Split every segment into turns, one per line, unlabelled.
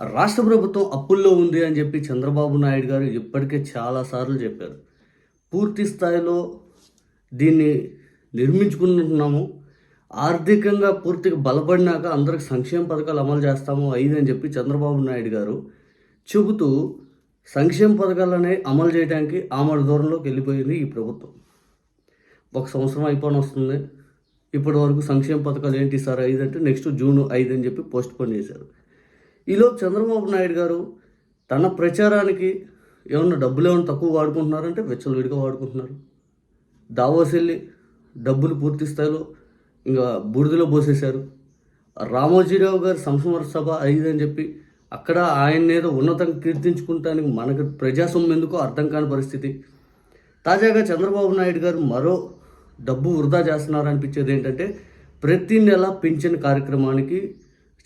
రాష్ట్ర ప్రభుత్వం అప్పుల్లో ఉంది అని చెప్పి చంద్రబాబు నాయుడు గారు ఇప్పటికే చాలాసార్లు చెప్పారు. పూర్తి స్థాయిలో దీన్ని నిర్మించుకుంటున్నాము. ఆర్థికంగా పూర్తిగా బలపడినాక అందరికి సంక్షేమ పథకాలు అమలు చేస్తాము ఐదు అని చెప్పి చంద్రబాబు నాయుడు గారు చెబుతూ సంక్షేమ పథకాలనే అమలు చేయడానికి ఆమడ దూరంలోకి వెళ్ళిపోయింది ఈ ప్రభుత్వం. ఒక సంవత్సరం అయిపోయిన వస్తుంది. ఇప్పటి వరకు సంక్షేమ పథకాలు ఏంటి సార్ ఐదు అంటే నెక్స్ట్ జూన్ ఐదు అని చెప్పి పోస్ట్ పోన్ చేశారు. ఈలోపు చంద్రబాబు నాయుడు గారు తన ప్రచారానికి ఏమన్నా డబ్బులు ఏమైనా తక్కువ వాడుకుంటున్నారంటే విడిగా వాడుకుంటున్నారు. దావోస్ వెళ్ళి డబ్బులు పూర్తి స్థాయిలో ఇంకా బూడిదలో పోసేశారు. రామోజీరావు గారు సంస్మరణ సభ ఐదు అని చెప్పి అక్కడ ఆయన ఏదో ఉన్నతంగా కీర్తించుకుంటానికి మనకు ప్రజాస్వామ్యం ఎందుకో అర్థం కాని పరిస్థితి. తాజాగా చంద్రబాబు నాయుడు గారు మరో డబ్బు వృధా చేస్తున్నారు అనిపించేది ఏంటంటే ప్రతి నెల పింఛన్ కార్యక్రమానికి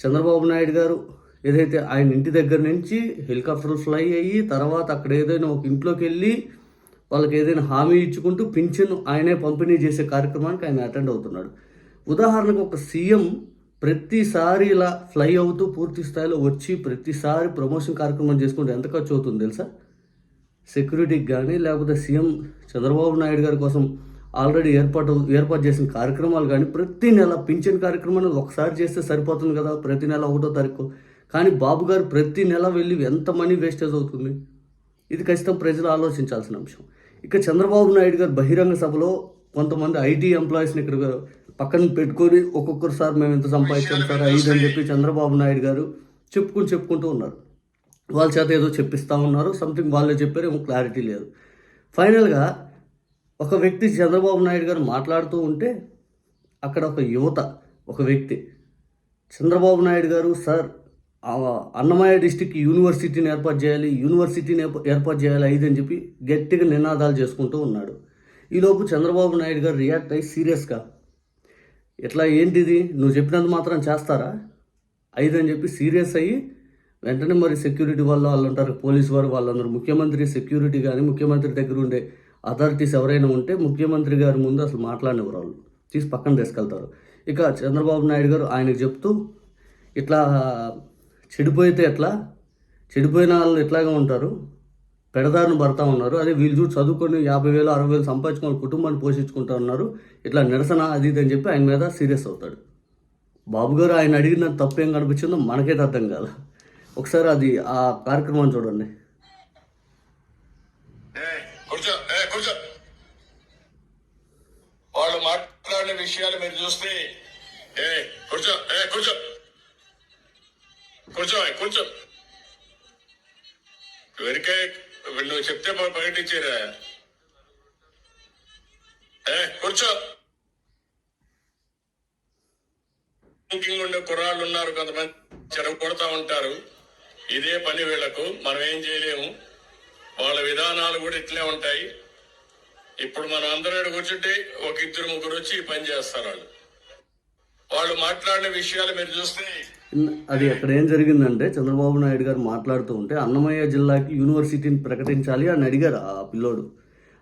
చంద్రబాబు నాయుడు గారు ఏదైతే ఆయన ఇంటి దగ్గర నుంచి హెలికాప్టర్ ఫ్లై అయ్యి తర్వాత అక్కడ ఏదైనా ఒక ఇంట్లోకి వెళ్ళి వాళ్ళకి ఏదైనా హామీ ఇచ్చుకుంటూ పింఛన్ ఆయనే పంపిణీ చేసే కార్యక్రమానికి ఆయన అటెండ్ అవుతున్నాడు. ఉదాహరణకు ఒక సీఎం ప్రతిసారి ఇలా ఫ్లై అవుతూ పూర్తి స్థాయిలో వచ్చి ప్రతిసారి ప్రమోషన్ కార్యక్రమం చేసుకుంటే ఎంత ఖర్చు అవుతుంది తెలుసా? సెక్యూరిటీకి కానీ లేకపోతే సీఎం చంద్రబాబు నాయుడు గారి కోసం ఆల్రెడీ ఏర్పాటు ఏర్పాటు చేసిన కార్యక్రమాలు కానీ ప్రతి నెల పింఛన్ కార్యక్రమం ఒకసారి చేస్తే సరిపోతుంది కదా? ప్రతి నెల ఒకటో తారీఖు కానీ బాబు గారు ప్రతి నెల వెళ్ళి ఎంత మనీ వేస్టేజ్ అవుతుంది? ఇది ఖచ్చితం ప్రజలు ఆలోచించాల్సిన అంశం. ఇక చంద్రబాబు నాయుడు గారు బహిరంగ సభలో కొంతమంది ఐటీ ఎంప్లాయీస్ని ఇక్కడ పక్కన పెట్టుకొని ఒక్కొక్కరు సార్ మేము ఎంత సంపాదించాం సార్ ఐదు అని చెప్పి చంద్రబాబు నాయుడు గారు చెప్పుకుని చెప్పుకుంటూ ఉన్నారు. వాళ్ళ చేత ఏదో చెప్పిస్తూ ఉన్నారు సంథింగ్ వాళ్ళే చెప్పారు ఏమో క్లారిటీ లేదు. ఫైనల్గా ఒక వ్యక్తి చంద్రబాబు నాయుడు గారు మాట్లాడుతూ ఉంటే అక్కడ ఒక యువత ఒక వ్యక్తి చంద్రబాబు నాయుడు గారు సార్ అన్నమయ్య డిస్టిక్ యూనివర్సిటీని ఏర్పాటు చేయాలి యూనివర్సిటీని ఏర్పాటు చేయాలి ఐదు అని చెప్పి గట్టిగా నినాదాలు చేసుకుంటూ ఉన్నాడు. ఈలోపు చంద్రబాబు నాయుడు గారు రియాక్ట్ అయ్యి సీరియస్గా ఎట్లా ఏంటిది? నువ్వు చెప్పినంత మాత్రం చేస్తారా? ఐదు అని చెప్పి సీరియస్ అయ్యి వెంటనే మరి సెక్యూరిటీ వాళ్ళు వాళ్ళు ఉంటారు పోలీస్ వారు వాళ్ళందరూ ముఖ్యమంత్రి సెక్యూరిటీ కానీ ముఖ్యమంత్రి దగ్గర ఉండే అథారిటీస్ ఎవరైనా ఉంటే ముఖ్యమంత్రి గారి ముందు అసలు మాట్లాడినవారు వాళ్ళు తీసి పక్కన తీసుకెళ్తారు. ఇక చంద్రబాబు నాయుడు గారు ఆయనకు చెప్తూ ఇట్లా చెడిపోయితే ఎట్లా? చెడిపోయిన వాళ్ళు ఎట్లాగా ఉంటారు? పెడదారిని పడతా ఉన్నారు. అదే వీళ్ళు చూసి చదువుకొని యాభై వేలు అరవై వేలు సంపాదించుకొని కుటుంబాన్ని పోషించుకుంటా ఉన్నారు. ఇట్లా నిరసన అది ఇది అని చెప్పి ఆయన మీద సీరియస్ అవుతాడు. బాబు గారు ఆయన అడిగిన తప్పేం కనిపించిందో మనకైతే అర్థం కాదు. ఒకసారి అది ఆ కార్యక్రమం చూడండి.
వాళ్ళు మాట్లాడిన విషయాలు మీరు చూస్తే ఏ కూర్చో ఏ కూర్చో. కూర్చో ఏ, కూర్చో. నువ్వు చెప్తే ప- ప్రకటించారా ఏ కూర్చో. థింకింగ్ ఉండే కుర్రాళ్ళు ఉన్నారు కొంతమంది చెరవ కొడతా ఉంటారు. ఇదే పని వీళ్ళకు మనం ఏం చేయలేము. వాళ్ళ విధానాలు కూడా ఇట్లే ఉంటాయి. ఇప్పుడు మనం అందరూ కూర్చుంటే ఒక ఇద్దరు ముగ్గురు వచ్చి ఈ పని చేస్తారు వాళ్ళు. వాళ్ళు మాట్లాడిన విషయాలు మీరు చూస్తే
అది అక్కడ ఏం జరిగిందంటే చంద్రబాబు నాయుడు గారు మాట్లాడుతూ ఉంటే అన్నమయ్య జిల్లాకి యూనివర్సిటీని ప్రకటించాలి అని అడిగారు ఆ పిల్లోడు.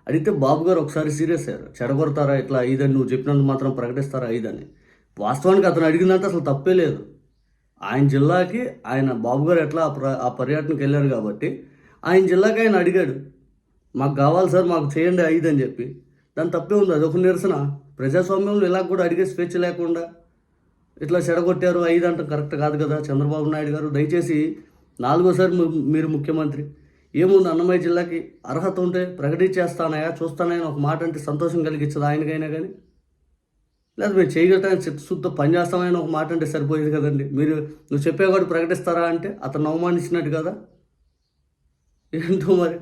అడిగితే బాబు గారు ఒకసారి సీరియస్ అయ్యారు. చెడగొడతారా ఇట్లా ఐదని నువ్వు చెప్పినంత మాత్రం ప్రకటిస్తారా ఐదని. వాస్తవానికి అతను అడిగినంత అసలు తప్పే లేదు. ఆయన జిల్లాకి ఆయన బాబు గారు ఎట్లా ఆ ప్ర- ఆ పర్యటనకు వెళ్ళారు కాబట్టి ఆయన జిల్లాకి ఆయన అడిగాడు. మాకు కావాలి సార్ మాకు చేయండి ఐదు అని చెప్పి. దాని తప్పే ఉంది అది ఒక నిరసన. ప్రజాస్వామ్యంలో ఇలా కూడా అడిగే స్వేచ్ఛ లేకుండా ఇట్లా చెడగొట్టారు ఐదు అంటే కరెక్ట్ కాదు కదా. చంద్రబాబు నాయుడు గారు దయచేసి నాలుగోసారి మీరు ముఖ్యమంత్రి. ఏముంది అన్నమయ్య జిల్లాకి అర్హత ఉంటే ప్రకటించేస్తానయా చూస్తానని ఒక మాట అంటే సంతోషం కలిగించదు ఆయనకైనా కానీ లేదా మేము చేయగలటానికి చిత్తశుద్ధ పనిచేస్తామని ఒక మాట అంటే సరిపోయేది కదండి. మీరు నువ్వు చెప్పేవాడు ప్రకటిస్తారా అంటే అతను అవమానించినట్టు కదా? ఏంటో మరి?